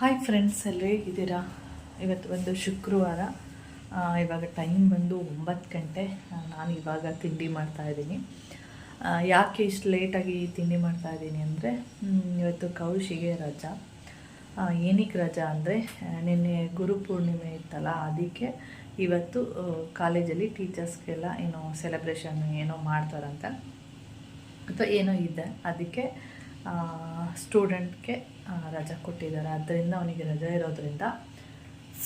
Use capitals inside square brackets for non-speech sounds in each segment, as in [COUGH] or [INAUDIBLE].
Hi friends ಅಲ್ಲೇ ಇದ್ದೀರಾ ಇವತ್ತು ಒಂದು ಶುಕ್ರವಾರ. ಇವಾಗ ಟೈಮ್ ಬಂದು ಒಂಬತ್ತು ಗಂಟೆ. ನಾನು ಇವಾಗ ತಿಂಡಿ ಮಾಡ್ತಾ ಇದ್ದೀನಿ. ಯಾಕೆ ಇಷ್ಟು ಲೇಟಾಗಿ ತಿಂಡಿ ಮಾಡ್ತಾ ಇದ್ದೀನಿ ಅಂದರೆ ಇವತ್ತು ಕೌಶಿಗೆ ರಜಾ. ಏನಕ್ಕೆ ರಜಾ ಅಂದರೆ ನಿನ್ನೆ ಗುರುಪೂರ್ಣಿಮೆ ಇತ್ತಲ್ಲ, ಅದಕ್ಕೆ ಇವತ್ತು ಕಾಲೇಜಲ್ಲಿ ಟೀಚರ್ಸ್ಗೆಲ್ಲ ಏನೋ ಸೆಲೆಬ್ರೇಷನ್ ಏನೋ ಮಾಡ್ತಾರಂತ. ಅಥವಾ ಏನೋ ಇದೆ. ಅದಕ್ಕೆ ಸ್ಟೂಡೆಂಟ್ಗೆ ರಜಾ ಕೊಟ್ಟಿದ್ದಾರೆ. ಆದ್ದರಿಂದ ಅವನಿಗೆ ರಜೆ ಇರೋದ್ರಿಂದ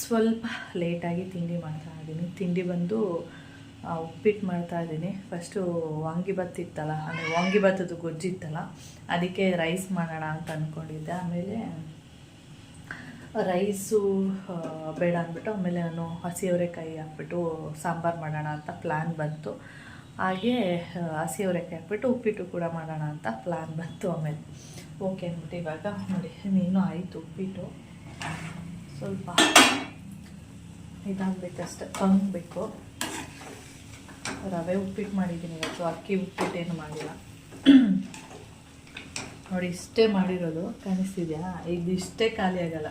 ಸ್ವಲ್ಪ ಲೇಟಾಗಿ ತಿಂಡಿ ಮಾಡ್ತಾ ಇದ್ದೀನಿ. ತಿಂಡಿ ಬಂದು ಉಪ್ಪಿಟ್ಟು ಮಾಡ್ತಾ ಇದ್ದೀನಿ. ಫಸ್ಟು ವಾಂಗಿಭತ್ ಇತ್ತಲ್ಲ, ಅಂದರೆ ಗೊಜ್ಜಿ ಗೊಜ್ಜಿತ್ತಲ್ಲ ಅದಕ್ಕೆ ರೈಸ್ ಮಾಡೋಣ ಅಂತ ಅಂದ್ಕೊಂಡಿದ್ದೆ ಆಮೇಲೆ ರೈಸು ಬೇಡ ಅಂದ್ಬಿಟ್ಟು, ಆಮೇಲೆ ನಾನು ಹಸಿ ಅವರೆಕಾಯಿ ಹಾಕ್ಬಿಟ್ಟು ಸಾಂಬಾರು ಮಾಡೋಣ ಅಂತ ಪ್ಲ್ಯಾನ್ ಬಂತು. ಹಾಗೆ ಹಸಿ ಅವರೆಕಾಯಿ ಹಾಕ್ಬಿಟ್ಟು ಉಪ್ಪಿಟ್ಟು ಕೂಡ ಮಾಡೋಣ ಅಂತ ಪ್ಲ್ಯಾನ್ ಬಂತು ಆಮೇಲೆ. ಓಕೆ ಅಂದ್ಬಿಟ್ಟು ಇವಾಗ ನೋಡಿ ಮೀನು ಆಯಿತು, ಉಪ್ಪಿಟ್ಟು. ಸ್ವಲ್ಪ ಇದಾಗಬೇಕಷ್ಟೆ ತಂಗಬೇಕು ರವೆ ಉಪ್ಪಿಟ್ಟು ಮಾಡಿದ್ದೀನಿ ಇವತ್ತು, ಅಕ್ಕಿ ಉಪ್ಪಿಟ್ಟೇನು ಮಾಡಿಲ್ಲ. ನೋಡಿ, ಇಷ್ಟೇ ಮಾಡಿರೋದು, ಕಾಣಿಸ್ತಿದ್ಯಾ? ಇದು ಇಷ್ಟೇ ಖಾಲಿ ಆಗಲ್ಲ,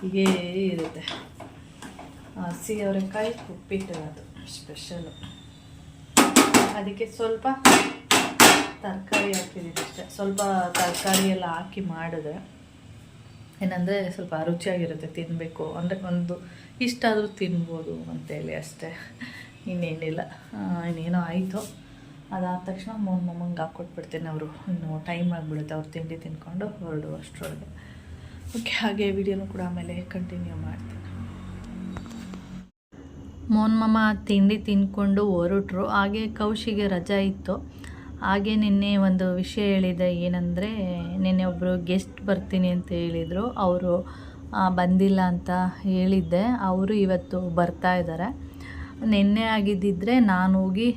ಹೀಗೇ ಇರುತ್ತೆ. ಹಸಿ ಅವರೆಕಾಯಿ ಉಪ್ಪಿಟ್ಟು ಅದು ಸ್ಪೆಷಲು ಅದಕ್ಕೆ ಸ್ವಲ್ಪ ತರಕಾರಿ ಹಾಕಿದ್ದೀನಿ ಅಷ್ಟೇ. ಸ್ವಲ್ಪ ತರಕಾರಿ ಎಲ್ಲ ಹಾಕಿ ಮಾಡಿದ್ರೆ ಏನಂದರೆ ಸ್ವಲ್ಪ ರುಚಿಯಾಗಿರುತ್ತೆ ತಿನ್ನಬೇಕು ಅಂದರೆ ಒಂದು ಇಷ್ಟಾದರೂ ತಿನ್ಬೋದು ಅಂತೇಳಿ ಅಷ್ಟೇ. ಇನ್ನೇನಿಲ್ಲ. ಇನ್ನೇನೋ ಆಯಿತು. ಅದಾದ ತಕ್ಷಣ ಮೂರು ಮೊಮ್ಮಂಗೆ ಹಾಕ್ಕೊಟ್ಬಿಡ್ತೀನಿ ಅವರು. ಇನ್ನು ಟೈಮ್ ಆಗಿಬಿಡುತ್ತೆ ಅವ್ರು ತಿಂಡಿ ತಿನ್ಕೊಂಡು ಹೊರಡು ಅಷ್ಟರೊಳಗೆ. ಓಕೆ ಹಾಗೆ ವಿಡಿಯೋನು ಕೂಡ ಆಮೇಲೆ ಕಂಟಿನ್ಯೂ ಮಾಡ್ತೀನಿ. ಮೋನ್ ಮಮ್ಮ ತಿಂಡಿ ತಿನ್ಕೊಂಡು ಹೊರಟ್ರು. ಹಾಗೆ ಕೌಶಿಗೆ ರಜಾ ಇತ್ತು. ಹಾಗೆ ನಿನ್ನೆ ಒಂದು ವಿಷಯ ಹೇಳಿದೆ ಏನಂದರೆ ನಿನ್ನೆ ಒಬ್ಬರು ಗೆಸ್ಟ್ ಬರ್ತೀನಿ ಅಂತ ಹೇಳಿದರು. ಅವರು ಬಂದಿಲ್ಲ ಅಂತ ಹೇಳಿದ್ದೆ. ಅವರು ಇವತ್ತು ಬರ್ತಾ ಇದ್ದಾರೆ ನಿನ್ನೆ ಆಗಿದ್ದಿದ್ರೆ ನಾನು ಹೋಗಿ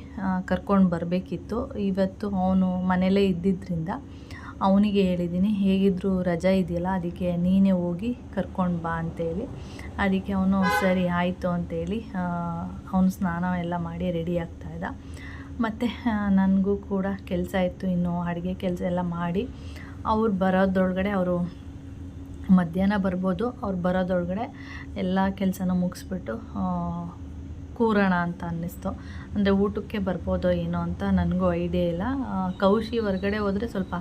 ಕರ್ಕೊಂಡು ಬರಬೇಕಿತ್ತು. ಇವತ್ತು ಅವನು ಮನೇಲೇ ಇದ್ದಿದ್ದರಿಂದ ಅವನಿಗೆ ಹೇಳಿದ್ದೀನಿ. ಹೇಗಿದ್ದರೂ ರಜಾ ಇದೆಯಲ್ಲ, ಅದಕ್ಕೆ ನೀನೇ ಹೋಗಿ ಕರ್ಕೊಂಡು ಬಾ ಅಂತೇಳಿ. ಅದಕ್ಕೆ ಅವನು, ಸರಿ, ಆಯಿತು ಅಂತೇಳಿ ಅವನು ಸ್ನಾನ ಎಲ್ಲ ಮಾಡಿ ರೆಡಿ ಆಗ್ತಾಯಿದ್ದ ಮತ್ತು ನನಗೂ ಕೂಡ ಕೆಲಸ ಇತ್ತು ಇನ್ನು ಅಡುಗೆ ಕೆಲಸ ಎಲ್ಲ ಮಾಡಿ. ಅವ್ರು ಬರೋದ್ರೊಳಗಡೆ ಅವರು ಮಧ್ಯಾಹ್ನ ಬರ್ಬೋದು. ಅವ್ರು ಬರೋದ್ರೊಳಗಡೆ ಎಲ್ಲ ಕೆಲಸನ ಮುಗಿಸ್ಬಿಟ್ಟು ಕೂರೋಣ ಅಂತ ಅನ್ನಿಸ್ತು. ಅಂದರೆ ಊಟಕ್ಕೆ ಬರ್ಬೋದೋ ಏನೋ ಅಂತ ನನಗೂ ಐಡಿಯಾ ಇಲ್ಲ. ಕೌಶಿ ಹೊರಗಡೆ ಹೋದರೆ ಸ್ವಲ್ಪ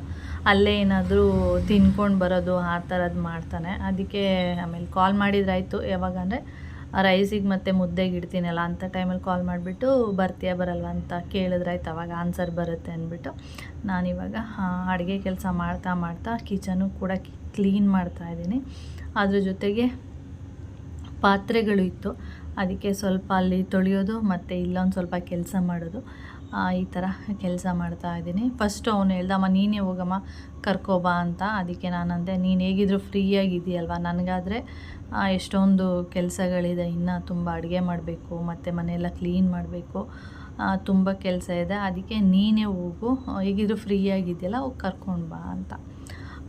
ಅಲ್ಲೇ ಏನಾದರೂ ತಿನ್ಕೊಂಡು ಬರೋದು ಆ ಥರದ್ದು ಮಾಡ್ತಾನೆ. ಅದಕ್ಕೆ ಆಮೇಲೆ ಕಾಲ್ ಮಾಡಿದ್ರಾಯಿತು. ಯಾವಾಗ ಅಂದರೆ ರೈಸಿಗೆ ಮತ್ತೆ ಮುದ್ದೆಗೆ ಇಡ್ತೀನಲ್ಲ ಅಂಥ ಟೈಮಲ್ಲಿ ಕಾಲ್ ಮಾಡಿಬಿಟ್ಟು, ಬರ್ತೀಯಾ ಬರಲ್ವ ಅಂತ ಕೇಳಿದ್ರೆ ಆಯ್ತು, ಅವಾಗ ಆನ್ಸರ್ ಬರುತ್ತೆ ಅಂದ್ಬಿಟ್ಟು ನಾನಿವಾಗ ಅಡುಗೆ ಕೆಲಸ ಮಾಡ್ತಾ ಮಾಡ್ತಾ ಕಿಚನು ಕೂಡ ಕ್ಲೀನ್ ಮಾಡ್ತಾ ಇದ್ದೀನಿ. ಅದ್ರ ಜೊತೆಗೆ ಪಾತ್ರೆಗಳು ಇತ್ತು. ಅದಕ್ಕೆ ಸ್ವಲ್ಪ ಅಲ್ಲಿ ತೊಳೆಯೋದು, ಮತ್ತು ಇಲ್ಲೊಂದು ಸ್ವಲ್ಪ ಕೆಲಸ ಮಾಡೋದು. ಈ ಥರ ಕೆಲಸ ಮಾಡ್ತಾ ಇದ್ದೀನಿ. ಫಸ್ಟು ಅವನು ಹೇಳ್ದಮ್ಮ ನೀನೇ ಹೋಗಮ್ಮ ಕರ್ಕೋಬಾ ಅಂತ. ಅದಕ್ಕೆ ನಾನು ಅಂದೆ ನೀನು ಹೇಗಿದ್ರು ಫ್ರೀಯಾಗಿದೆಯಲ್ವ ನನಗಾದರೆ ಎಷ್ಟೊಂದು ಕೆಲಸಗಳಿದೆ. ಇನ್ನು ತುಂಬ ಅಡುಗೆ ಮಾಡಬೇಕು, ಮತ್ತು ಮನೆಯೆಲ್ಲ ಕ್ಲೀನ್ ಮಾಡಬೇಕು. ತುಂಬ ಕೆಲಸ ಇದೆ. ಅದಕ್ಕೆ ನೀನೇ ಹೋಗು. ಹೇಗಿದ್ರು ಫ್ರೀಯಾಗಿದೆಯಲ್ಲ ಹೋಗಿ ಕರ್ಕೊಂಡು ಬಾ ಅಂತ.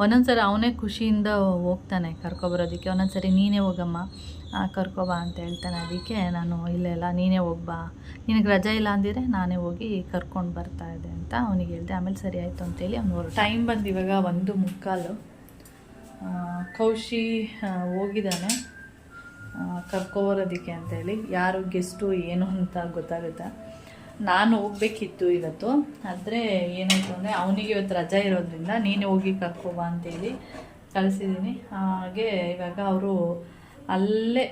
ಒಂದೊಂದು ಸರಿ ಅವನೇ ಖುಷಿಯಿಂದ ಹೋಗ್ತಾನೆ ಕರ್ಕೊಬರೋದಕ್ಕೆ ಒಂದೊಂದು ಸರಿ ನೀನೇ ಹೋಗಮ್ಮ. ಕರ್ಕೊಬಾ ಅಂತ ಹೇಳ್ತಾನೆ. ಅದಕ್ಕೆ ನಾನು, ಇಲ್ಲ ನೀನೇ ಹೋಗ್ಬಾ ನಿನಗೆ ರಜೆ ಇಲ್ಲ ಅಂದಿದ್ರೆ ನಾನೇ ಹೋಗಿ ಕರ್ಕೊಂಡು ಬರ್ತಾ ಇದೆ ಅಂತ ಅವನಿಗೆ ಹೇಳಿದೆ. ಆಮೇಲೆ ಸರಿ ಆಯಿತು ಅಂತೇಳಿ ಅವ್ನು ಟೈಮ್ ಬಂದು ಇವಾಗ ಒಂದು ಮುಕ್ಕಾಲು. ಕೌಶಿ ಹೋಗಿದ್ದಾನೆ. ಕರ್ಕೊಬರೋದಕ್ಕೆ ಅಂತೇಳಿ. ಯಾರು ಗೆಸ್ಟು, ಏನು ಅಂತ ಗೊತ್ತಾಗುತ್ತೆ? ನಾನು ಹೋಗ್ಬೇಕಿತ್ತು ಇವತ್ತು. ಆದರೆ ಏನಾಯಿತು ಅಂದರೆ ಅವನಿಗೆ ಇವತ್ತು ರಜಾ ಇರೋದ್ರಿಂದ ನೀನೇ ಹೋಗಿ ಕರ್ಕೊಬಾ ಅಂತೇಳಿ ಕಳಿಸಿದ್ದೀನಿ. ಹಾಗೆ ಇವಾಗ ಅವರು ಅಲ್ಲೇ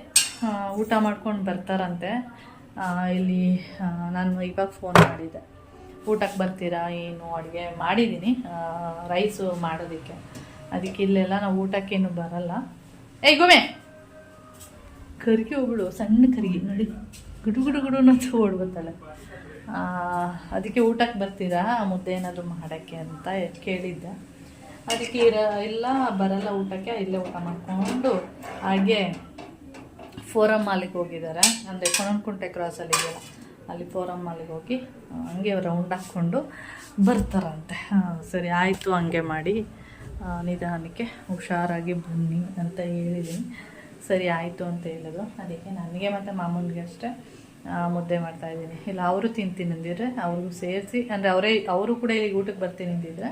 ಊಟ ಮಾಡ್ಕೊಂಡು ಬರ್ತಾರಂತೆ. ಇಲ್ಲಿ ನಾನು ಇವಾಗ ಫೋನ್ ಮಾಡಿದ್ದೆ. ಊಟಕ್ಕೆ ಬರ್ತೀರಾ, ಏನು ಅಡುಗೆ ಮಾಡಿದ್ದೀನಿ. ರೈಸು ಮಾಡೋದಕ್ಕೆ. ಅದಕ್ಕೆ ಇಲ್ಲೆಲ್ಲ ನಾವು ಊಟಕ್ಕೇನು ಬರಲ್ಲ. ಏಯ್ ಗೊಮ್ಮೆ ಕರಿಗೆ ಹೋಗ್ಬಿಡು, ಸಣ್ಣ ಕರಿಗೆ, ನೋಡಿ. ಗುಡು ಗುಡು ಗುಡು ಅಂತ ಓಡ್ಬೋತಾಳೆ ಅದಕ್ಕೆ ಊಟಕ್ಕೆ ಬರ್ತೀರಾ? ಮುದ್ದೆ ಏನಾದರೂ ಮಾಡೋಕ್ಕೆ ಅಂತ ಕೇಳಿದ್ದೆ. ಅದಕ್ಕೆ ಇರ ಇಲ್ಲ ಬರಲ್ಲ ಊಟಕ್ಕೆ, ಇಲ್ಲೇ ಊಟ ಮಾಡಿಕೊಂಡು ಹಾಗೆ ಫೋರಮ್ ಮಾಲಿಗೆ ಹೋಗಿದ್ದಾರೆ. ಅಂದರೆ ಕೊನಕುಂಟೆ ಕ್ರಾಸಲ್ಲಿ ಇದೆಯಲ್ಲ, ಅಲ್ಲಿ ಫೋರಮ್ ಮಾಲಿಗೆ ಹೋಗಿ ಹಂಗೆ ರೌಂಡ್ ಹಾಕ್ಕೊಂಡು ಬರ್ತಾರಂತೆ. ಸರಿ, ಆಯಿತು, ಹಂಗೆ ಮಾಡಿ. ನಿಧಾನಕ್ಕೆ ಹುಷಾರಾಗಿ ಬನ್ನಿ ಅಂತ ಹೇಳಿದ್ದೀನಿ. ಸರಿ, ಆಯಿತು ಅಂತ ಹೇಳಿದ್ರು. ಅದಕ್ಕೆ ನನಗೆ ಮತ್ತು ಮಾಮೂಲಿಗೆ ಅಷ್ಟೇ ಮುದ್ದೆ ಮಾಡ್ತಾಯಿದ್ದೀನಿ ಇಲ್ಲ, ಅವರು ತಿಂತೀನಿ ಅಂದಿದ್ರೆ ಅವ್ರಿಗೂ ಸೇರಿಸಿ, ಅಂದರೆ ಅವರೇ, ಅವರು ಕೂಡ ಈಗ ಊಟಕ್ಕೆ ಬರ್ತೀನಿ ಅಂದಿದ್ರೆ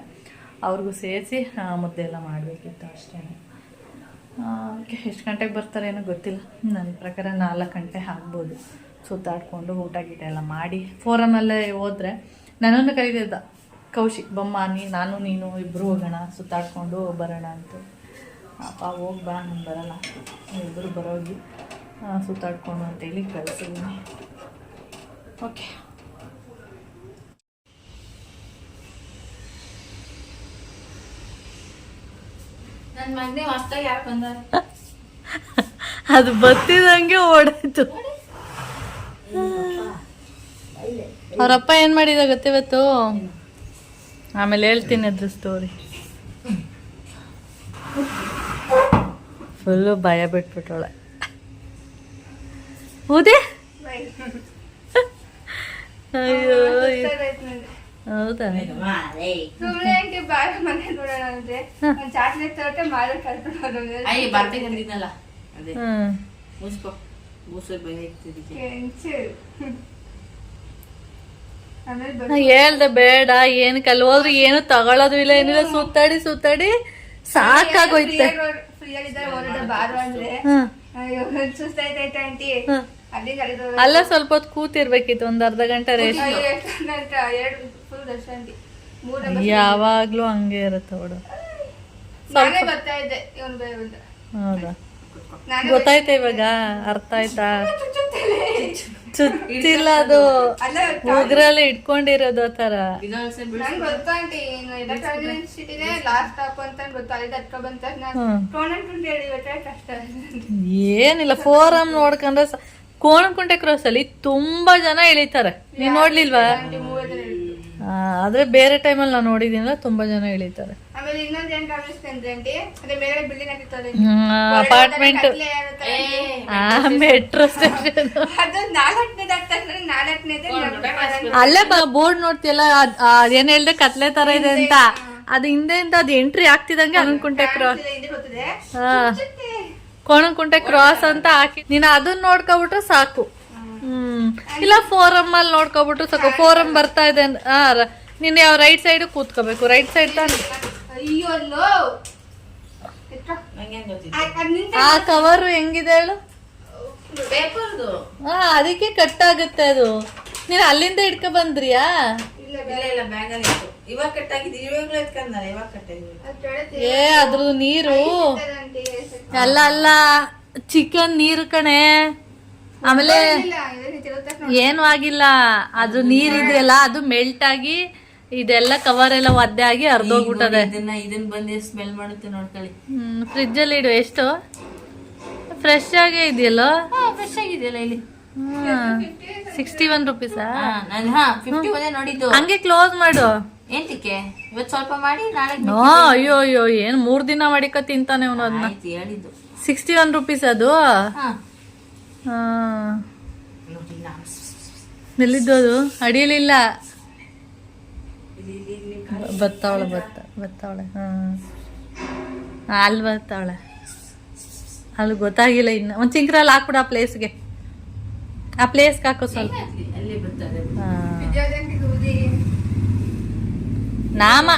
ಅವ್ರಿಗೂ ಸೇರಿಸಿ ಮುದ್ದೆ ಎಲ್ಲ ಮಾಡಬೇಕಿತ್ತು ಅಷ್ಟೇ ಓಕೆ ಎಷ್ಟು ಗಂಟೆಗೆ ಬರ್ತಾರೆ ಏನೋ ಗೊತ್ತಿಲ್ಲ. ನನ್ನ ಪ್ರಕಾರ ನಾಲ್ಕು ಗಂಟೆ ಆಗ್ಬೋದು. ಸುತ್ತಾಡಿಕೊಂಡು ಊಟ ಗೀಟ ಎಲ್ಲ ಮಾಡಿ ಫೋರಮಲ್ಲೇ ಹೋದರೆ ನನ್ನನ್ನು ಕರೀತಿದ್ದ ಕೌಶಿಕ್ ಬಮ್ಮ ನೀ ನಾನು ನೀನು ಇಬ್ಬರು ಹೋಗೋಣ ಸುತ್ತಾಡ್ಕೊಂಡು ಬರೋಣ ಅಂತ. ಅಪ್ಪ ಹೋಗಿ ಬಾ ನಾನು ಬರೋಲ್ಲ. ಇಬ್ಬರು ಬರೋಗಿ ಸುತ್ತಾಡ್ಕೊಂಡು ಅಂತೇಳಿ ಕಳಿಸಿದ್ದೀನಿ ಓಕೆ. ನನ್ನ ಮಗನೇ ಹೊಸ್ದಾಗಿ ಅದು ಬತ್ತಿದಂಗೆ ಓಡಾಯ್ತು. ಅವರಪ್ಪ ಏನು ಮಾಡಿದ ಗೊತ್ತಿವತ್ತು ಆಮೇಲೆ ಹೇಳ್ತೀನಿ ಅದ್ರ ಸ್ಟೋರಿ ಫುಲ್ಲು ಭಯ ಬಿಟ್ಬಿಟ್ಟವಳೆ. ಹೌದೇ? ಅಯ್ಯೋ ಹೌದಾ? ಸುಮ್ನೆ ಹಂಗೆ ಮುಸ್ಕೋ ಮನೆ ನೋಡೋಣ ಅಂದ್ರೆ? ಹೇಳ್ದೆ ಬೇಡ ಏನಕ್ಕೆ ಅಲ್ಲಿ ಹೋದ್ರೆ ಏನು ತಗೊಳ್ಳೋದು ಇಲ್ಲ ಏನಿಲ್ಲ ಸುತ್ತಾಡಿ ಸುತ್ತಾಡಿ ಸಾಕಾಗೋಯ್ತೆ. ಅಲ್ಲಿ ಸ್ವಲ್ಪ ಹೊತ್ತು ಕೂತಿರ್ಬೇಕಿತ್ತು ಒಂದ್ ಅರ್ಧ ಗಂಟೆ ಮೂರ ಯಾವಾಗ್ಲೂ ಹಂಗೆ ಇರುತ್ತೆ ನೋಡು ಹೌದಾ? ಗೊತ್ತಾಯ್ತಾ ಇವಾಗ? ಅರ್ಥ ಆಯ್ತಾ? ಚುಚ್ಚಿಲ್ಲ ಅದು ಉಗ್ರಲ್ಲಿ ಇಟ್ಕೊಂಡಿರೋದು ಆ ತರ ಏನಿಲ್ಲ ಫೋರಮ್ ನೋಡ್ಕೊಂಡ್ರೆ ಕೋಣಕುಂಟೆ ಕ್ರಾಸ್ ಅಲ್ಲಿ ತುಂಬಾ ಜನ ಇಳಿತಾರೆ. ನೀನ್ ನೋಡ್ಲಿಲ್ವಾ? ಆದ್ರೆ ಬೇರೆ ಟೈಮಲ್ಲಿ ನಾನು ನೋಡಿದೀನಲ್ಲ ತುಂಬಾ ಜನ ಇಳಿತಾರೆ. ಆಮೇಲೆ ಇನ್ನೊಂದ್ ಏನ್ ಗಮನಿಸ್ತೇನ್ರಿ ಆಂಟಿ ಅದೇ ಮೇಲೆ ಬಿಲ್ಡಿಂಗ್ ಹಾಕಿರ್ತಾರೆ ಅಪಾರ್ಟ್ಮೆಂಟ್ ಆ ಮೆಟ್ರೋ ಸ್ಟೇಷನ್ ಅದು ನಾಲ್ಕನೇದೇ ಅಲ್ಲೇ ಬೋರ್ಡ್ ನೋಡ್ತಿಯಲ್ಲ ಅದೇನ್ ಆ, ಏನ್ ಹೇಳ್ದೆ ಕತ್ಲೆ ತರ ಇದೆ ಅಂತ. ಅದು ಇಂದ ಅದು ಎಂಟ್ರಿ ಆಗ್ತಿದಂಗೆ ಅನ್ಕುಂಟೆ ಕ್ರಾಸ್ ಹಿಂದೆ ಕೋಣಕುಂಟೆ ಕ್ರಾಸ್ ಅಂತ ಹಾಕಿ ನೀನು ಅದನ್ನ ನೋಡ್ಕೊಬಿಟ್ರೆ ಸಾಕು. ಹ್ಮ್. ಇಲ್ಲ ಫೋರಮ್ ಅಲ್ಲಿ ನೋಡ್ಕೊಬಿಟ್ಟು ಸಾಕು ಫೋರಮ್ ಬರ್ತಾ ಇದೆ ನೀನ್ ಯಾವ ರೈಟ್ ಸೈಡ್ ಕೂತ್ಕೋಬೇಕು. ರೈಟ್ ಸೈಡ್ ತಾನೆ. ಆ- ಕವರ್ ಹೆಂಗಿದೆ ಹೇಳು? ಪೇಪರ್ದು. ಹಾ ಅದಕ್ಕೆ ಕಟ್ ಆಗುತ್ತೆ ಅದು. ನೀನ್ ಅಲ್ಲಿಂದ ಇಟ್ಕೊ ಬಂದ್ರಿಯಾ? ಏ ಅದ್ರದ್ದು ನೀರು. ಅಲ್ಲ ಅಲ್ಲ. ಚಿಕನ್ ನೀರು ಕಣೆ. ಆಮೇಲೆ ಏನು ಆಗಿಲ್ಲ. ಅದು ನೀರಿದೆಯಲ್ಲ ಅದು ಮೆಲ್ಟ್ ಆಗಿ ಇದೆಲ್ಲ ಕವರ್ ಎಲ್ಲ ಒದ್ದೆ ಆಗಿ ಅರ್ಧೋಗ್ಬಿಟ್ಟದೆ ಇದನ್ನ ಇದನ್ನ ಬಂದು ಸ್ಮೆಲ್ ಮಾಡುತ್ತೆ ನೋಡ್ಕೊಳ್ಳಿ. ಹ್ಮ್ ಫ್ರಿಜ್ ಅಲ್ಲಿ ಇಡು ಎಷ್ಟು? ಫ್ರೆಶ್ ಆಗೇ ಇದೆಯಲ್ಲ? ಫ್ರೆಶ್ ಆಗಿದೆಯಲ್ಲ ಇಲ್ಲಿ. ಸಿಕ್ಸ್ಟಿ ಒನ್ ರುಪೀಸಾ ನೋಡಿದ್ದು. ಹಂಗೆ ಕ್ಲೋಸ್ ಮಾಡು. ಎಂತಕ್ಕೆ ಇವತ್ತು ಸ್ವಲ್ಪ ಮಾಡಿ ನಾಳೆ ನೋ ಅಯ್ಯೋ ಅಯ್ಯೋ ಏನ್ ಮೂರ್ ದಿನ ಮಾಡಿಕ ತಿಂತಾನೆ ಅವನು ಅದನ್ನ ಸಿಕ್ಸ್ಟಿ ಒನ್ ರುಪೀಸ್ ಅದು? ಎಲ್ಲಿದ್ದು ಅದು ಅಡಿಯಲಿಲ್ಲ? ಬತ್ತಾವಳೆ ಬತ್ತ ಬತ್ತಾವಳೆ ಹ್ಮ್ ಅಲ್ಲಿ ಬರ್ತಾವಳೆ ಅಲ್ಲಿ ಗೊತ್ತಾಗಿಲ್ಲ ಇನ್ನು. ಒಂದು ಚಿಂಕ್ರಲ್ಲಿ ಹಾಕ್ಬಿಡು ಆ ಪ್ಲೇಸ್ಗೆ ಆ ಪ್ಲೇಸ್ಗೆ ಹಾಕೋ ಸ್ವಲ್ಪ. ಹಾ. ನಾಮ.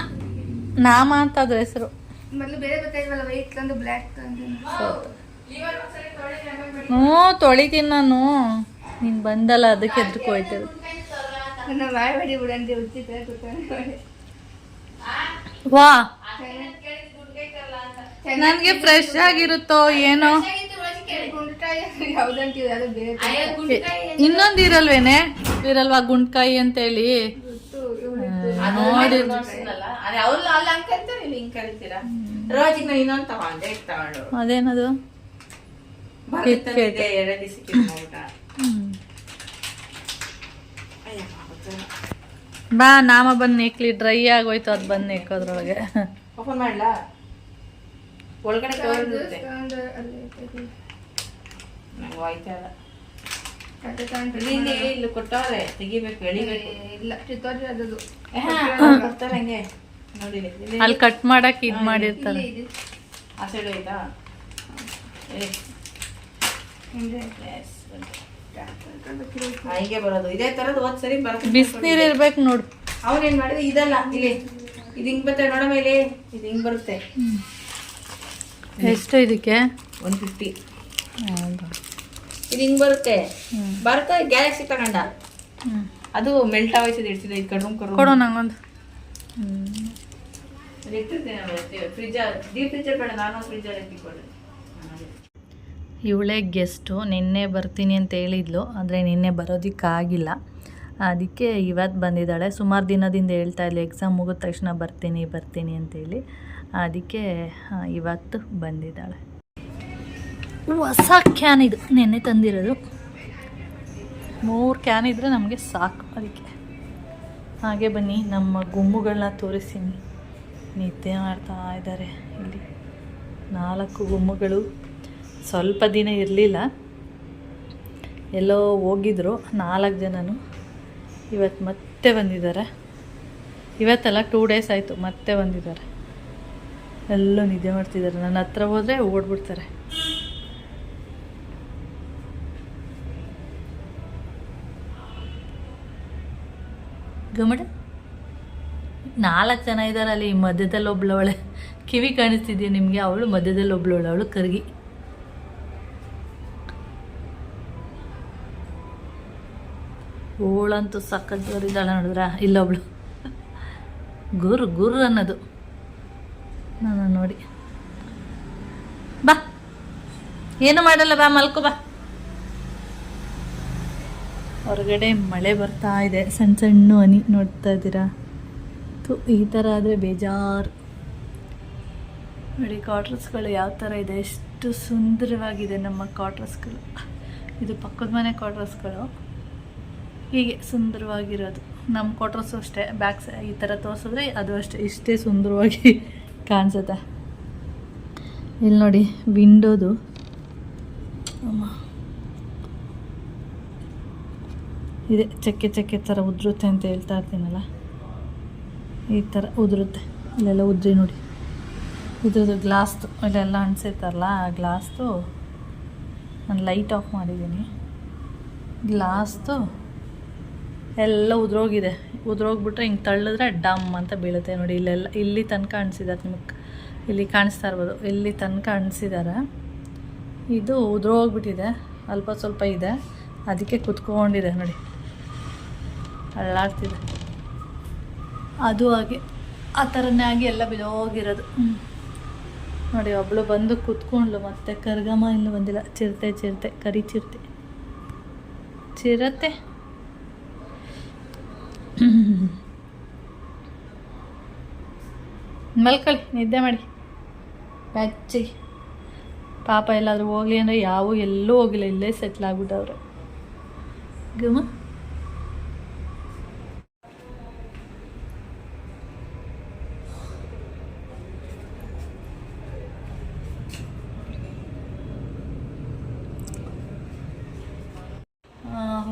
ನಾಮ ಅಂತ ಅದ್ರ ಹೆಸರು. ಮೊದಲು ಬೇರೆ ಬರ್ತಾಯಿದ್ವಲ್ಲ ವೈಟ್ ತಂದು ಬ್ಲ್ಯಾಕ್ ತಂದು. ಹ್ಞೂ ತೊಳಿತೀನಿ ನಾನು. ನೀನು ಬಂದಲ್ಲ ಅದಕ್ಕೆ ಎದ್ರಿಗೆ ಹೋಯ್ತದೆ ವಾ. ನನಗೆ ಫ್ರೆಶ್ ಆಗಿರುತ್ತೋ ಏನೋ. ಇನ್ನೊಂದು ಇರಲ್ವೇನೆ? ಇರಲ್ವಾ ಗುಂಡ್ಕಾಯಿ ಅಂತೇಳಿ? ನೋಡಿ ಅದೇನದು? ಎರಡೇ ಊಟ. ಬಾ ನಾಮ ಬಂದು ನೆಕ್ಲಿ ಡ್ರೈ ಆಗೋಯ್ತು ಅದು ಬಂದು ನೆಕ್ಕೋದ್ರೊಳಗೆ ಓಪನ್ ಮಾಡ್ಲಾ ಒಳಗಡೆ ಕವರ್ ಇರುತ್ತೆ ಇಲ್ಲಿ ಇಲ್ಲಿ ಕೊಟ್ಟವ್ರೆ ತೆಗಿಬೇಕು ಎಳಿಬೇಕು ಇಲ್ಲ ಹಂಗೆ ಇಲ್ಲಿ ಅಲ್ಲಿ ಕಟ್ ಮಾಡಕ್ ಇದು ಮಾಡಿರ್ತಾರೆ ಆ ಸೈಡ್ ಹೋಯ್ತಾ ಏ, ಹಿಂದೆ yes, ಬಂತು. ಹಾ, ಹೀಗೆ ಬರೋದು. ಇದೇ ತರದ್ ಒಂದ್ ಸರಿ ಬರುತ್ತೆ ಬಿಸಿನೀರು ಇರ್ಬೇಕು ನೋಡು. ಅವನೇನ್ ಮಾಡಿದ ಇದಲ್ಲ ಇಲ್ಲಿ. ಇದು ಹಿಂಗ್ ಬರ್ತದೆ ನೋಡ ಮೇಲೆ ಇದು ಹಿಂಗ್ ಬರುತ್ತೆ. ಎಷ್ಟು ಇದಕ್ಕೆ? ಒನ್ ಫಿಫ್ಟಿ ಇದು ಹಿಂಗೆ ಬರುತ್ತೆ. ಹ್ಞೂ ಬರುತ್ತೆ ಗ್ಯಾಲಕ್ಸಿ ತಗೊಂಡ. ಅದು ಮೆಲ್ಟ್ ಆಗೋಯ್ತದೆ ಇಡ್ತಿದೆ ಇದು ಕಡ್ರೂಮ್ ಕಡ್ರೂಮ್ ಕೊಡು ನಂಗೊಂದು. ಇಟ್ಟಿರ್ತೀನಿ ಫ್ರಿಜ್ ಡೀಪ್ ಫ್ರಿಜರ್ ಬೇಡ ನಾನು ಫ್ರಿಜ್ಜಲ್ಲಿ ಎತ್ತಿಕೊಳ್ಳಿ ಇವಳೇ ಗೆಸ್ಟು, ನಿನ್ನೆ ಬರ್ತೀನಿ ಅಂತ ಹೇಳಿದ್ಲು, ಆದರೆ ನಿನ್ನೆ ಬರೋದಕ್ಕಾಗಿಲ್ಲ. ಅದಕ್ಕೆ ಇವತ್ತು ಬಂದಿದ್ದಾಳೆ. ಸುಮಾರು ದಿನದಿಂದ ಹೇಳ್ತಾ ಇದ್ಲು ಎಕ್ಸಾಮ್ ಮುಗಿದ ತಕ್ಷಣ ಬರ್ತೀನಿ ಬರ್ತೀನಿ ಅಂತೇಳಿ ಅದಕ್ಕೆ ಇವತ್ತು ಬಂದಿದ್ದಾಳೆ. ಹೊಸ ಕ್ಯಾನ್ ಇದು, ನೆನ್ನೆ ತಂದಿರೋದು. ಮೂರು ಕ್ಯಾನ್ ಇದ್ದರೆ ನಮಗೆ ಸಾಕು ಅದಕ್ಕೆ. ಹಾಗೆ ಬನ್ನಿ, ನಮ್ಮ ಗುಮ್ಮುಗಳನ್ನ ತೋರಿಸ್ತೀನಿ. ನಿದ್ದೆ ಮಾಡ್ತಾ ಇದ್ದಾರೆ ಇಲ್ಲಿ. ನಾಲ್ಕು ಗುಮ್ಮುಗಳು. ಸ್ವಲ್ಪ ದಿನ ಇರಲಿಲ್ಲ. ಎಲ್ಲೋ ಹೋಗಿದ್ರು, ನಾಲ್ಕು ಜನನು. ಇವತ್ತು ಮತ್ತೆ ಬಂದಿದ್ದಾರೆ. ಇವತ್ತೆಲ್ಲ ಟೂ ಡೇಸ್ ಆಯಿತು, ಮತ್ತೆ ಬಂದಿದ್ದಾರೆ. ಎಲ್ಲೋ ನಿದ್ದೆ ಮಾಡ್ತಿದ್ದಾರೆ. ನನ್ನ ಹತ್ರ ಹೋದರೆ ಓಡ್ಬಿಡ್ತಾರೆ. ಗಮಡ ನಾಲ್ಕು ಜನ ಇದ್ದಾರೆ ಅಲ್ಲಿ ಮಧ್ಯದಲ್ಲಿ ಒಬ್ಳವಳೆ ಕಿವಿ ಕಾಣಿಸ್ತಿದ್ಯಾ ನಿಮಗೆ? ಅವಳು ಮಧ್ಯದಲ್ಲಿ ಒಬ್ಳವಳೆ ಅವಳು ಕರ್ಗಿ. ಓಳಂತೂ ಸಖತ್ ಜೋರಿದ್ದಾಳೆ ನೋಡಿದ್ರ? ಇಲ್ಲೊಬ್ಳು. ಗುರು ಗುರು ಅನ್ನೋದು. ನಾನು ನೋಡಿ. ಬಾ. ಏನು ಮಾಡಲ್ಲ, ಬಾ, ಮಲ್ಕೋ, ಬಾ. ಹೊರಗಡೆ ಮಳೆ ಬರ್ತಾ ಇದೆ. ಸಣ್ಣ ಸಣ್ಣ ಹನಿ ನೋಡ್ತಾ ಇದ್ದೀರಾ? ತು ಈ ಥರ ಆದರೆ ಬೇಜಾರು. ನೋಡಿ ಕ್ವಾರ್ಟರ್ಸ್ಗಳು ಯಾವ ಥರ ಇದೆ? ಎಷ್ಟು ಸುಂದರವಾಗಿದೆ ನಮ್ಮ ಕ್ವಾಟ್ರಸ್ಗಳು ಇದು ಪಕ್ಕದ ಮನೆ ಕ್ವಾರ್ಟರ್ಸ್ಗಳು ಹೀಗೆ ಸುಂದರವಾಗಿರೋದು. ನಮ್ಮ ಕೊಟ್ರಸ್ಸು ಅಷ್ಟೇ ಬ್ಯಾಕ್ ಈ ಥರ ತೋರಿಸಿದ್ರೆ ಅದು ಅಷ್ಟೇ, ಇಷ್ಟೇ ಸುಂದರವಾಗಿ [LAUGHS] ಕಾಣಿಸುತ್ತೆ. ಇಲ್ಲಿ ನೋಡಿ ವಿಂಡೋದು ಇದೆ, ಚಕ್ಕೆ ಚಕ್ಕೆ ಥರ ಉದುರುತ್ತೆ ಅಂತ ಹೇಳ್ತಾ ಇರ್ತೀನಲ್ಲ? ಈ ಥರ ಉದುರುತ್ತೆ. ಇಲ್ಲೆಲ್ಲ ಉದ್ರಿ ನೋಡಿ. ಇದ್ರದ್ದು ಗ್ಲಾಸ್ದು ಇಲ್ಲೆಲ್ಲ ಅಣಿಸಿರ್ತಾರಲ್ಲ ಆ ಗ್ಲಾಸ್ದು ನಾನು ಲೈಟ್ ಆಫ್ ಮಾಡಿದ್ದೀನಿ. ಗ್ಲಾಸ್ದು ಎಲ್ಲ ಉದ್ರೋಗಿದೆ. ಉದ್ರೋಗ್ಬಿಟ್ರೆ ಹಿಂಗೆ ತಳ್ಳಿದ್ರೆ ಡಮ್ ಅಂತ ಬೀಳುತ್ತೆ ನೋಡಿ. ಇಲ್ಲೆಲ್ಲ, ಇಲ್ಲಿ ತನಕ ಅಣಿಸಿದ್ದಾರೆ ನಿಮಗೆ. ಇಲ್ಲಿ ಕಾಣಿಸ್ತಾ ಇರ್ಬೋದು. ಇಲ್ಲಿ ತನಕ ಅಣಿಸಿದ್ದಾರೆ ಇದು ಉದ್ರೋಗ್ಬಿಟ್ಟಿದೆ. ಅಲ್ಪ ಸ್ವಲ್ಪ ಇದೆ. ಅದಕ್ಕೆ ಕುತ್ಕೊಂಡಿದೆ ನೋಡಿ. ಹಳ್ಳಾಗ್ತಿದೆ ಅದು ಹಾಗೆ, ಆ ಥರನೇ ಆಗಿ ಎಲ್ಲ ಬಿದೋಗಿರೋದು ನೋಡಿ ಒಬ್ಬಳು ಬಂದು ಕುತ್ಕೊಂಡ್ಲು ಮತ್ತೆ ಕರ್ಗಮ್ಮ ಇನ್ನೂ ಬಂದಿಲ್ಲ. ಚಿರತೆ ಚಿರತೆ, ಕರಿ ಚಿರತೆ. ಚಿರತೆ. [LAUGHS] ಮಲ್ಕೊಳ್ಳಿ, ನಿದ್ದೆ ಮಾಡಿ. ಬೆಚ್ಚಿ ಪಾಪ ಎಲ್ಲಾದರೂ ಹೋಗ್ಲಿ ಅಂದರೆ ಯಾವ ಎಲ್ಲೂ ಹೋಗಿಲ್ಲ, ಇಲ್ಲೇ ಸೆಟ್ಲ್ ಆಗ್ಬಿಟ್ಟವ್ರೆ. ಗಮ.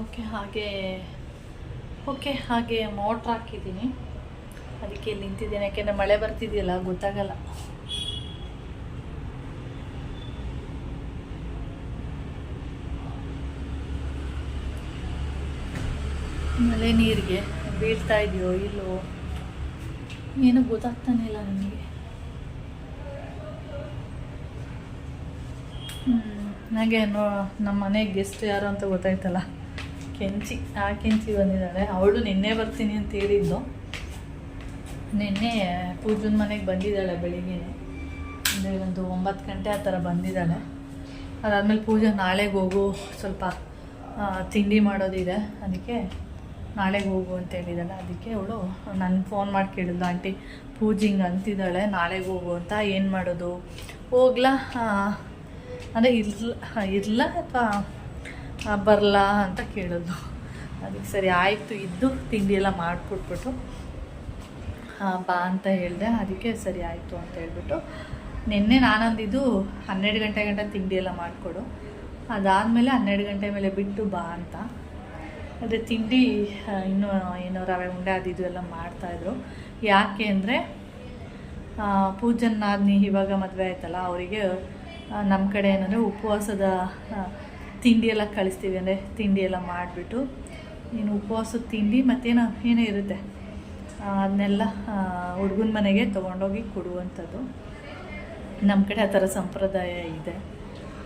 ಓಕೆ, ಹಾಗೆ ಓಕೆ, ಹಾಗೆ ಮೋಟ್ರ್ ಹಾಕಿದ್ದೀನಿ. ಅದಕ್ಕೆ ನಿಂತಿದ್ದೀನಿ, ಯಾಕೆಂದರೆ ಮಳೆ ಬರ್ತಿದೆಯಲ್ಲ, ಗೊತ್ತಾಗಲ್ಲ. ಮಳೆ ನೀರಿಗೆ ಬೀಳ್ತಾ ಇದೆಯೋ ಇಲ್ಲೋ, ಏನೂ ಗೊತ್ತಾಗ್ತಾನೆ ಇಲ್ಲ ನನಗೆ. ನನಗೆ ನೋ ನಮ್ಮ ಮನೆ ಗೆಸ್ಟ್ ಯಾರು ಅಂತ ಗೊತ್ತಾಯ್ತಲ್ಲ. ಕೆಂಚಿ, ಆ ಕೆಂಚಿ ಬಂದಿದ್ದಾಳೆ. ಅವಳು ನಿನ್ನೆ ಬರ್ತೀನಿ ಅಂತ ಹೇಳಿದ್ಲು ನಿನ್ನೆ ಪೂಜನ ಮನೆಗೆ ಬಂದಿದ್ದಾಳೆ ಬೆಳಿಗ್ಗೆ. ಅಂದರೆ ಒಂದು ಒಂಬತ್ತು ಗಂಟೆ ಆ ಥರ ಬಂದಿದ್ದಾಳೆ. ಅದಾದಮೇಲೆ ಪೂಜೆ ನಾಳೆಗೆ ಹೋಗು, ಸ್ವಲ್ಪ ತಿಂಡಿ ಮಾಡೋದಿದೆ. ಅದಕ್ಕೆ ನಾಳೆಗೆ ಹೋಗು ಅಂತ ಹೇಳಿದ್ದಾಳೆ. ಅದಕ್ಕೆ ಅವಳು ನನ್ನ ಫೋನ್ ಮಾಡಿ ಕೇಳಿದ್ಲು, ಆಂಟಿ, ಪೂಜೆ ಹಿಂಗೆ ಅಂತಿದ್ದಾಳೆ, ನಾಳೆಗೆ ಹೋಗು ಅಂತ. ಏನು ಮಾಡೋದು? ಹೋಗ್ಲಾ ಅಂದರೆ ಇರ್ಲ ಇರಲ್ಲ ಅಥವಾ ಬರಲಾ ಅಂತ ಕೇಳಿದ್ಲು. ಅದಕ್ಕೆ ಸರಿ ಆಯಿತು, ಇದ್ದು ತಿಂಡಿ ಎಲ್ಲ ಮಾಡಿಕೊಟ್ಬಿಟ್ಟು ಬಾ ಅಂತ ಹೇಳಿದೆ. ಅದಕ್ಕೆ ಸರಿ ಆಯಿತು ಅಂತ ಹೇಳ್ಬಿಟ್ಟು, ನಿನ್ನೆ ನಾನಂದಿದ್ದು ಹನ್ನೆರಡು ಗಂಟೆ ಗಂಟೆ ತಿಂಡಿ ಎಲ್ಲ ಮಾಡಿಕೊಡು. ಅದಾದಮೇಲೆ ಹನ್ನೆರಡು ಗಂಟೆ ಮೇಲೆ ಬಿಟ್ಟು ಬಾ ಅಂತ. ಅದೇ ತಿಂಡಿ ಇನ್ನೂ ಏನೋ ರವೆ ಉಂಡೆ ಅದು ಇದು ಎಲ್ಲ ಮಾಡ್ತಾಯಿದ್ರು ಯಾಕೆ ಅಂದರೆ ಪೂಜನ್ನಾದ್ನಿ ಇವಾಗ ಮದುವೆ ಆಯ್ತಲ್ಲ, ಅವರಿಗೆ ನಮ್ಮ ಕಡೆ ಏನಂದರೆ ಉಪವಾಸದ ತಿಂಡಿ ಎಲ್ಲ ಕಳಿಸ್ತೀವಿ, ಅಂದರೆ ತಿಂಡಿ ಎಲ್ಲ ಮಾಡಿಬಿಟ್ಟು, ಇನ್ನು ಉಪವಾಸದ ತಿಂಡಿ ಮತ್ತೇನೋ ಏನೋ ಇರುತ್ತೆ. ಅದನ್ನೆಲ್ಲ ಹುಡುಗನ ಮನೆಗೆ ತೊಗೊಂಡೋಗಿ ಕೊಡುವಂಥದ್ದು. ನಮ್ಮ ಕಡೆ ಆ ಥರ ಸಂಪ್ರದಾಯ ಇದೆ.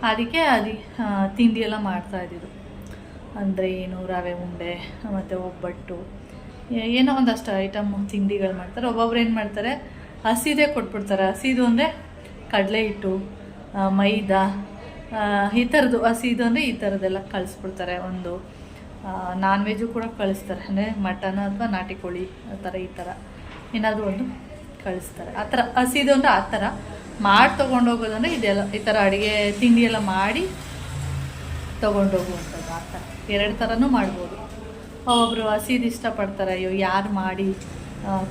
ಅದಕ್ಕೆ ಅದು ತಿಂಡಿ ಎಲ್ಲ ಅಂದರೆ ಏನು, ರವೆ ಉಂಡೆ, ಮತ್ತು ಒಬ್ಬಟ್ಟು ಏನೋ ಒಂದಷ್ಟು ಐಟಮ್ ತಿಂಡಿಗಳು ಮಾಡ್ತಾರೆ. ಒಬ್ಬೊಬ್ರು ಏನು ಮಾಡ್ತಾರೆ, ಹಸಿದೇ ಕೊಟ್ಬಿಡ್ತಾರೆ. ಹಸಿದು ಅಂದರೆ ಕಡಲೆ ಹಿಟ್ಟು ಮೈದಾ ಈ ಥರದ್ದು ಹಸಿದು ಅಂದರೆ ಈ ಥರದ್ದೆಲ್ಲ ಕಳಿಸ್ಬಿಡ್ತಾರೆ. ಒಂದು ನಾನ್ ವೆಜ್ಜು ಕೂಡ ಕಳಿಸ್ತಾರೆ. ಅಂದರೆ ಮಟನ್ ಅಥವಾ ನಾಟಿ ಕೋಳಿ, ಆ ಥರ ಈ ಥರ ಏನಾದರೂ ಒಂದು ಕಳಿಸ್ತಾರೆ. ಆ ಥರ ಹಸಿದು ಅಂದರೆ ಆ ಥರ ಮಾಡಿ ತೊಗೊಂಡೋಗೋದಂದರೆ ಇದೆಲ್ಲ, ಈ ಥರ ಅಡುಗೆ ತಿಂಡಿ ಎಲ್ಲ ಮಾಡಿ ತೊಗೊಂಡೋಗುವಂಥದ್ದು ಆ ಥರ ಎರಡು ಥರನೂ ಮಾಡ್ಬೋದು. ಒಬ್ಬರು ಹಸಿದು ಇಷ್ಟಪಡ್ತಾರೆ, ಅಯ್ಯೋ, ಯಾರು ಮಾಡಿ